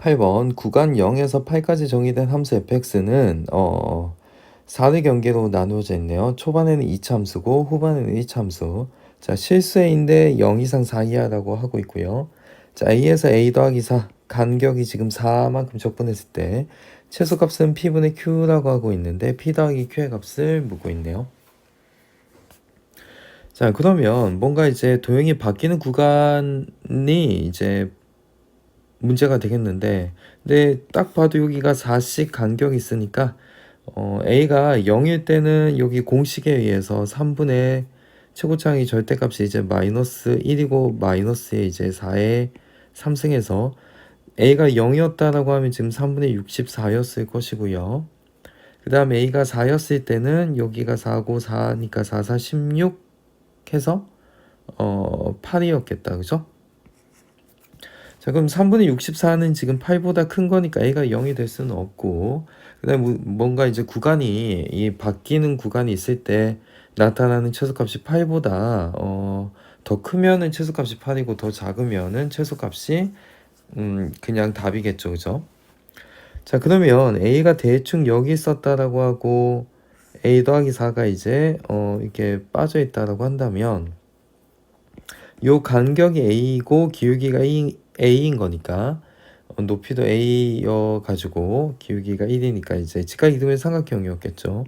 8번 구간 0에서 8까지 정의된 함수 fx는 어 4대 경계로 나누어져 있네요. 초반에는 2참수고 후반에는 1참수. 자, 실수인데 0 이상 4 이하라고 하고 있고요. 자, a에서 a 더하기 4 간격이 지금 4만큼 적분했을 때 최소값은 p분의 q라고 하고 있는데 p 더하기 q의 값을 묻고 있네요. 자, 그러면 뭔가 이제 도형이 바뀌는 구간이 이제 문제가 되겠는데, 근데 딱 봐도 여기가 4씩 간격이 있으니까, 어, a가 0일 때는 여기 공식에 의해서 3분의 최고차항이 절대값이 이제 마이너스 1이고 마이너스에 이제 4에 3승해서 a가 0이었다라고 하면 지금 3분의 64였을 것이고요. 그 다음에 a가 4였을 때는 여기가 4고 4니까 4, 4, 16 해서 어 8이었겠다. 그죠? 자, 그럼 3분의 64는 지금 8보다 큰 거니까 a가 0이 될 수는 없고 그다음에 뭔가 이제 구간이 이 바뀌는 구간이 있을 때 나타나는 최소값이 8보다 어, 더 크면은 최소값이 8이고 더 작으면은 최소값이 음, 그냥 답이겠죠. 그죠? 자, 그러면 a가 대충 여기 있었다라고 하고 a 더하기 4가 이제 어, 이렇게 빠져 있다라고 한다면 요 간격이 a이고 기울기가 a, a인 거니까 어, 높이도 a여 가지고 기울기가 1이니까 이제 직각 이동의 삼각형이었겠죠.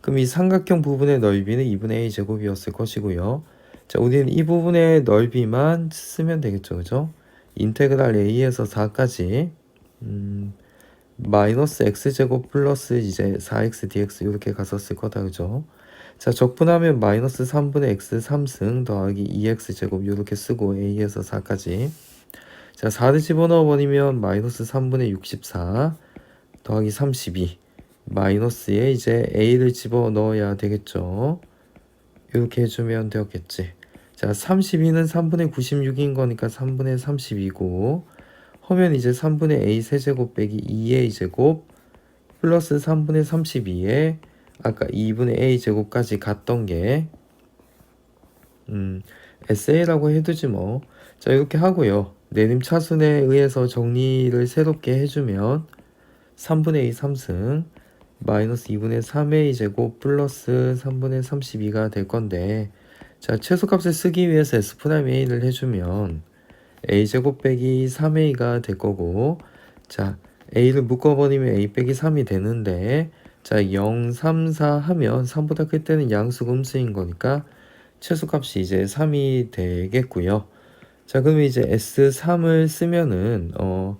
그럼 이 삼각형 부분의 넓이는 2분의 a 제곱이었을 것이고요. 자, 우리는 이 부분의 넓이만 쓰면 되겠죠. 그죠? 인테그랄 a에서 4까지 음, 마이너스 x제곱 플러스 이제 4x dx 이렇게 갔었을 거다. 그죠? 자, 적분하면 마이너스 3분의 x 3승 더하기 2x제곱 이렇게 쓰고 a에서 4까지 자, 4를 집어넣어 버리면 마이너스 3분의 64 더하기 32 마이너스에 이제 a를 집어넣어야 되겠죠. 이렇게 해주면 되었겠지. 자, 32는 3분의 96인 거니까 3분의 32고 하면 이제 3분의 a 세제곱 빼기 2a 제곱 플러스 3분의 32에 아까 2분의 a 제곱까지 갔던 게 음, SA라고 해두지 뭐. 자, 이렇게 하고요. 내림 차순에 의해서 정리를 새롭게 해주면 3분의 2 3승 마이너스 2분의 3a 제곱 플러스 3분의 32가 될 건데 자 최소값을 쓰기 위해서 s'a를 해주면 a 제곱 빼기 3a가 될 거고 자 a를 묶어버리면 a 빼기 3이 되는데 자 0, 3, 4 하면 3보다 클 때는 양수 음수인 거니까 최소값이 이제 3이 되겠고요. 자, 그러면 이제 S3을 쓰면은 어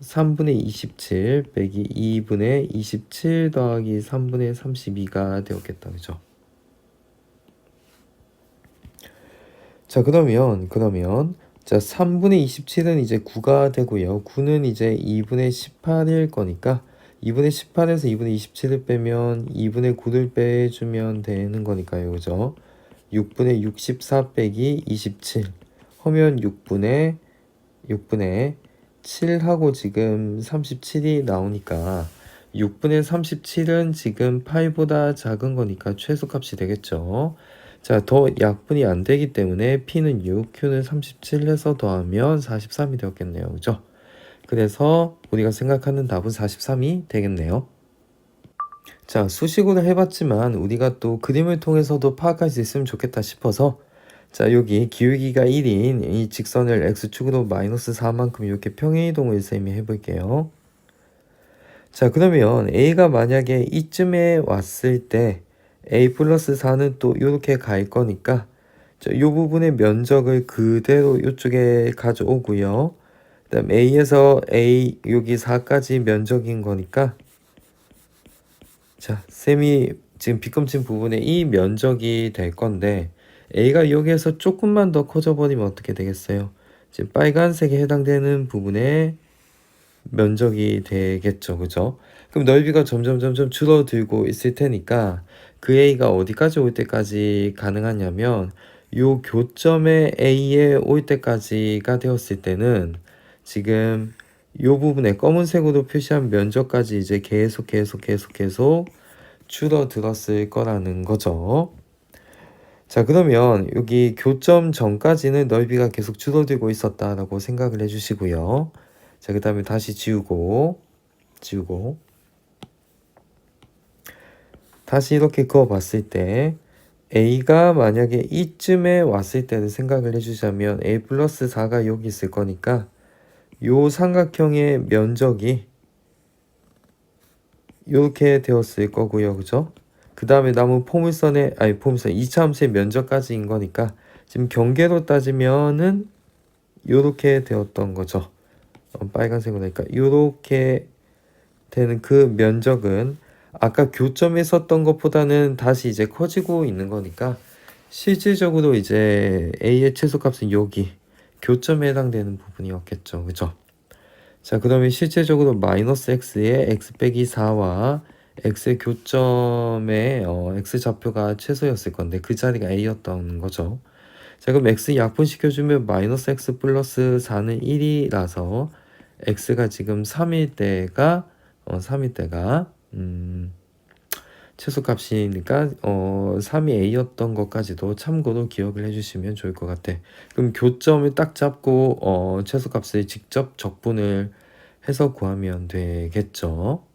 3분의 27 빼기 2분의 27 더하기 3분의 32가 되었겠다. 그죠? 자, 그러면 그러면 자, 3분의 27은 이제 9가 되고요. 9는 이제 2분의 18일 거니까 2분의 18에서 2분의 27을 빼면 2분의 9를 빼주면 되는 거니까요. 그죠? 6분의 64 빼기 27 하면 6분의 6분의 7하고 지금 37이 나오니까 6분의 37은 지금 8보다 작은 거니까 최소값이 되겠죠. 자, 더 약분이 안 되기 때문에 P는 6, Q는 37 해서 더하면 43이 되었겠네요. 그죠? 그래서 우리가 생각하는 답은 43이 되겠네요. 자, 수식으로 해봤지만 우리가 또 그림을 통해서도 파악할 수 있으면 좋겠다 싶어서 자, 여기 기울기가 1인 이 직선을 x축으로 마이너스 4만큼 이렇게 평행이동을 쌤이 해볼게요. 자, 그러면 a가 만약에 이쯤에 왔을 때 a 플러스 4는 또 이렇게 갈 거니까 자, 이 부분의 면적을 그대로 이쪽에 가져오고요. 그 다음 a에서 a 여기 4까지 면적인 거니까 자, 쌤이 지금 빗금친 부분에 이 면적이 될 건데 A가 여기에서 조금만 더 커져 버리면 어떻게 되겠어요? 지금 빨간색에 해당되는 부분의 면적이 되겠죠. 그죠? 그럼 넓이가 점점 점점 줄어들고 있을 테니까 그 A가 어디까지 올 때까지 가능하냐면 요 교점에 A에 올 때까지가 되었을 때는 지금 요 부분에 검은색으로 표시한 면적까지 이제 계속 계속 계속 계속 줄어들었을 거라는 거죠. 자, 그러면 여기 교점 전까지는 넓이가 계속 줄어들고 있었다라고 생각을 해주시고요. 자, 그 다음에 다시 지우고, 지우고. 다시 이렇게 그어 봤을 때, a가 만약에 이쯤에 왔을 때는 생각을 해주자면 a 플러스 4가 여기 있을 거니까 요 삼각형의 면적이 이렇게 되었을 거고요. 그죠? 그 다음에 남은 포물선의 아니 포물선 2차 함수의 면적까지인 거니까 지금 경계로 따지면은 요렇게 되었던 거죠. 어, 빨간색으로 하니까 요렇게 되는 그 면적은 아까 교점에 썼던 것보다는 다시 이제 커지고 있는 거니까 실질적으로 이제 a의 최소값은 여기 교점에 해당되는 부분이었겠죠. 그죠? 자, 그러면 실제적으로 마이너스 x의 x 빼기 4와 x의 교점의 어, x 좌표가 최소였을 건데 그 자리가 a였던 거죠. 자, 그럼 x 약분시켜주면 마이너스 x 플러스 4는 1이라서 x가 지금 3일 때가 어, 3일 때가 음, 최소값이니까 어, 3이 a였던 것까지도 참고로 기억을 해주시면 좋을 것 같아. 그럼 교점을 딱 잡고 어, 최소값을 직접 적분을 해서 구하면 되겠죠.